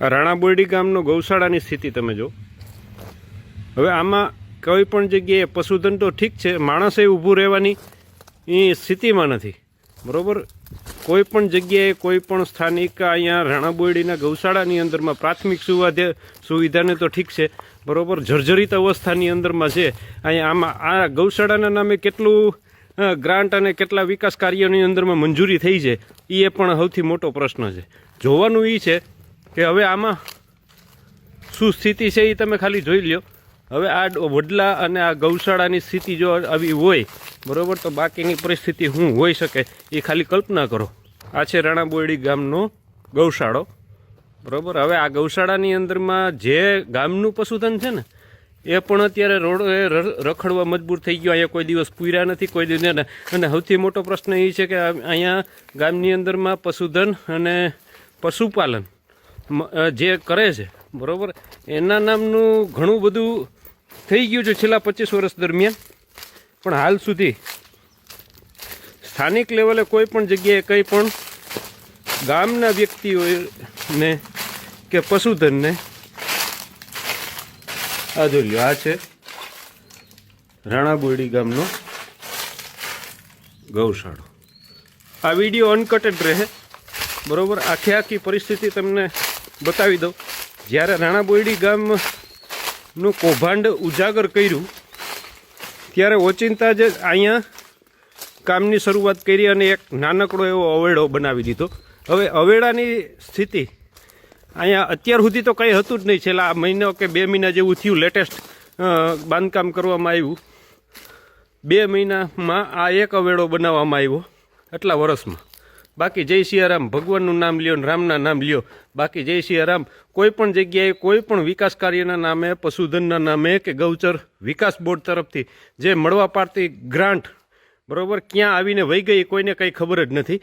આ રાણાબોરડી ગામનો ગૌશાળાની સ્થિતિ તમે જો હવે આમાં કોઈ પણ જગ્યાએ પશુધન તો ઠીક છે, માણસે ઊભું રહેવાની એ સ્થિતિમાં નથી. બરાબર? કોઈ પણ જગ્યાએ કોઈ પણ સ્થાનિક અહીંયા રાણાબોરડીના ગૌશાળાની અંદરમાં પ્રાથમિક સુવાધ્ય સુવિધાને તો ઠીક છે, બરાબર? જર્જરિત અવસ્થાની અંદરમાં છે. અહીંયા આમાં આ ગૌશાળાના નામે કેટલું ગ્રાન્ટ અને કેટલા વિકાસ કાર્યોની અંદરમાં મંજૂરી થઈ છે એ પણ સૌથી મોટો પ્રશ્ન છે. જોવાનું એ છે કે હવે આમાં શું સ્થિતિ છે એ તમે ખાલી જોઈ લ્યો. હવે આ વડલા અને આ ગૌશાળાની સ્થિતિ જો આવી હોય, બરાબર, તો બાકીની પરિસ્થિતિ શું હોઈ શકે એ ખાલી કલ્પના કરો. આ છે રાણાબોયડી ગામનો ગૌશાળો. બરાબર, હવે આ ગૌશાળાની અંદરમાં જે ગામનું પશુધન છે ને, એ પણ અત્યારે રોડ રખડવા મજબૂર થઈ ગયો. અહીંયા કોઈ દિવસ પૂર્યા નથી, કોઈ દિવસ, અને સૌથી મોટો પ્રશ્ન એ છે કે અહીંયા ગામની અંદરમાં પશુધન અને પશુપાલન જે કરે છે, બરાબર? એના નામનું ઘણું બધું થઈ ગયું છે છેલ્લા પચીસ વર્ષ દરમિયાન. પણ હાલ સુધી સ્થાનિક લેવલે કોઈ પણ જગ્યાએ કંઈ પણ ગામના વ્યક્તિઓને કે પશુધનને આ જોઈ લો આ છે રાણાબોરડી ગામનો ગૌશાળો. આ વીડિયો અનકટેડ રહે, બરાબર? આખી આખી પરિસ્થિતિ તમને બતાવી દઉં. જ્યારે રાણાબોરડી ગામનું કૌભાંડ ઉજાગર કર્યું, ત્યારે ઓચિંતા જ અહીંયા કામની શરૂઆત કરી અને એક નાનકડો એવો અવેડો બનાવી દીધો. હવે અવેડાની સ્થિતિ અહીંયા અત્યાર સુધી તો કંઈ હતું જ નહીં. છેલ્લા મહિનો કે બે મહિના જેવું થયું લેટેસ્ટ બાંધકામ કરવામાં આવ્યું. બે મહિનામાં આ એક અવેડો બનાવવામાં આવ્યો. આટલા વર્ષમાં. બાકી જય સિયારામ. ભગવાનનું નામ લ્યો રામના નામ લ્યો. બાકી જય સિયારામ. કોઈ પણ જગ્યાએ, કોઈ પણ વિકાસ કાર્યના નામે, પશુધનના નામે કે ગૌચર વિકાસ બોર્ડ તરફથી જે મળવા પાડતી ગ્રાન્ટ, બરાબર, ક્યાં આવીને વહી ગઈ કોઈને કંઈ ખબર જ નથી.